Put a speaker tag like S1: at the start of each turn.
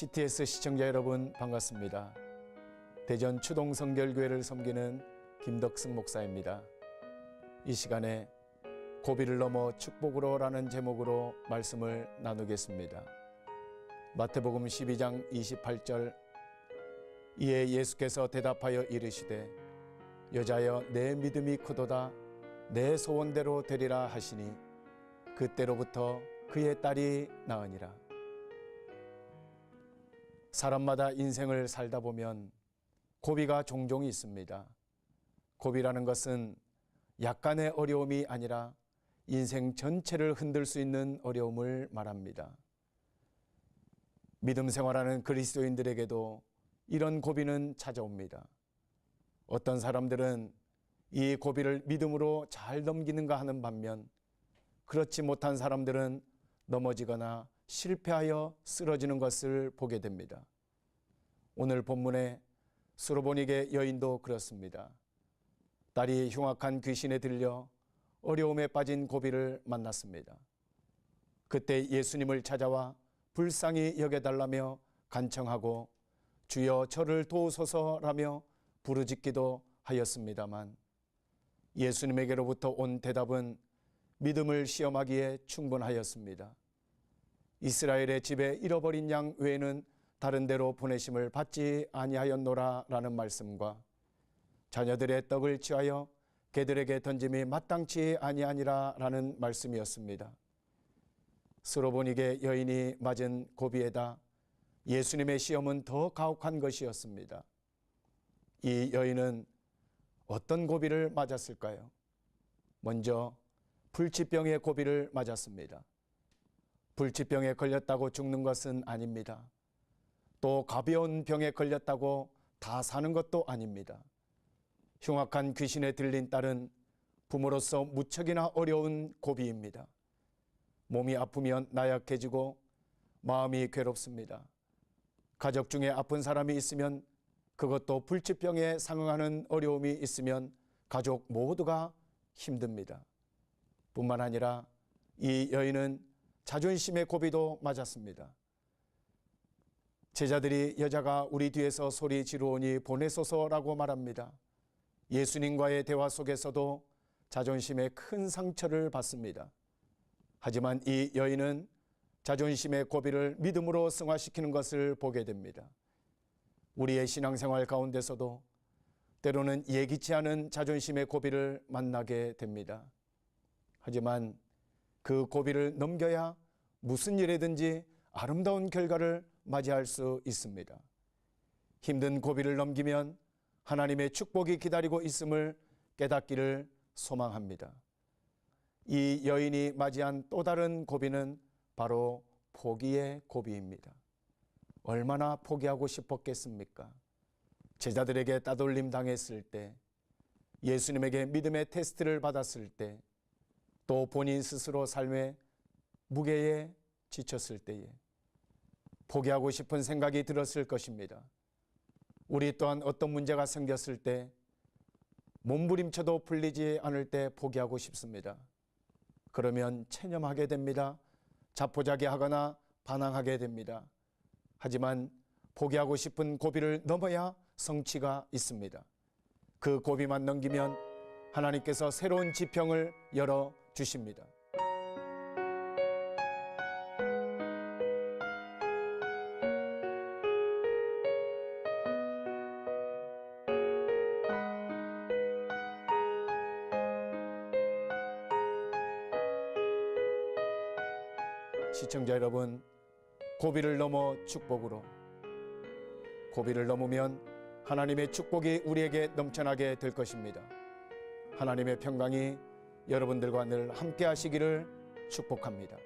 S1: CTS 시청자 여러분 반갑습니다. 대전 추동성결교회를 섬기는 김덕승 목사입니다. 이 시간에 고비를 넘어 축복으로라는 제목으로 말씀을 나누겠습니다. 마태복음 12장 28절 이에 예수께서 대답하여 이르시되 여자여 내 믿음이 크도다 내 소원대로 되리라 하시니 그때로부터 그의 딸이 나으니라. 사람마다 인생을 살다 보면 고비가 종종 있습니다. 고비라는 것은 약간의 어려움이 아니라 인생 전체를 흔들 수 있는 어려움을 말합니다. 믿음 생활하는 그리스도인들에게도 이런 고비는 찾아옵니다. 어떤 사람들은 이 고비를 믿음으로 잘 넘기는가 하는 반면 그렇지 못한 사람들은 넘어지거나 실패하여 쓰러지는 것을 보게 됩니다. 오늘 본문에 수로보닉의 여인도 그렇습니다. 딸이 흉악한 귀신에 들려 어려움에 빠진 고비를 만났습니다. 그때 예수님을 찾아와 불쌍히 여겨달라며 간청하고 주여 저를 도우소서라며 부르짖기도 하였습니다만 예수님에게로부터 온 대답은 믿음을 시험하기에 충분하였습니다. 이스라엘의 집에 잃어버린 양 외에는 다른 데로 보내심을 받지 아니하였노라라는 말씀과 자녀들의 떡을 취하여 개들에게 던짐이 마땅치 아니하니라라는 말씀이었습니다. 스로보닉의 여인이 맞은 고비에다 예수님의 시험은 더 가혹한 것이었습니다. 이 여인은 어떤 고비를 맞았을까요? 먼저 불치병의 고비를 맞았습니다. 불치병에 걸렸다고 죽는 것은 아닙니다. 또 가벼운 병에 걸렸다고 다 사는 것도 아닙니다. 흉악한 귀신에 들린 딸은 부모로서 무척이나 어려운 고비입니다. 몸이 아프면 나약해지고 마음이 괴롭습니다. 가족 중에 아픈 사람이 있으면 그것도 불치병에 상응하는 어려움이 있으면 가족 모두가 힘듭니다. 뿐만 아니라 이 여인은 자존심의 고비도 맞았습니다. 제자들이 여자가 우리 뒤에서 소리 지르오니 보내소서라고 말합니다. 예수님과의 대화 속에서도 자존심에 큰 상처를 받습니다. 하지만 이 여인은 자존심의 고비를 믿음으로 승화시키는 것을 보게 됩니다. 우리의 신앙생활 가운데서도 때로는 예기치 않은 자존심의 고비를 만나게 됩니다. 하지만 그 고비를 넘겨야 무슨 일이든지 아름다운 결과를 맞이할 수 있습니다. 힘든 고비를 넘기면 하나님의 축복이 기다리고 있음을 깨닫기를 소망합니다. 이 여인이 맞이한 또 다른 고비는 바로 포기의 고비입니다. 얼마나 포기하고 싶었겠습니까? 제자들에게 따돌림 당했을 때, 예수님에게 믿음의 테스트를 받았을 때, 또 본인 스스로 삶의 무게에 지쳤을 때에 포기하고 싶은 생각이 들었을 것입니다. 우리 또한 어떤 문제가 생겼을 때 몸부림쳐도 풀리지 않을 때 포기하고 싶습니다. 그러면 체념하게 됩니다. 자포자기하거나 반항하게 됩니다. 하지만 포기하고 싶은 고비를 넘어야 성취가 있습니다. 그 고비만 넘기면 하나님께서 새로운 지평을 열어 주십니다. 시청자 여러분, 고비를 넘어 축복으로 고비를 넘으면 하나님의 축복이 우리에게 넘쳐나게 될 것입니다. 하나님의 평강이 여러분들과 늘 함께 하시기를 축복합니다.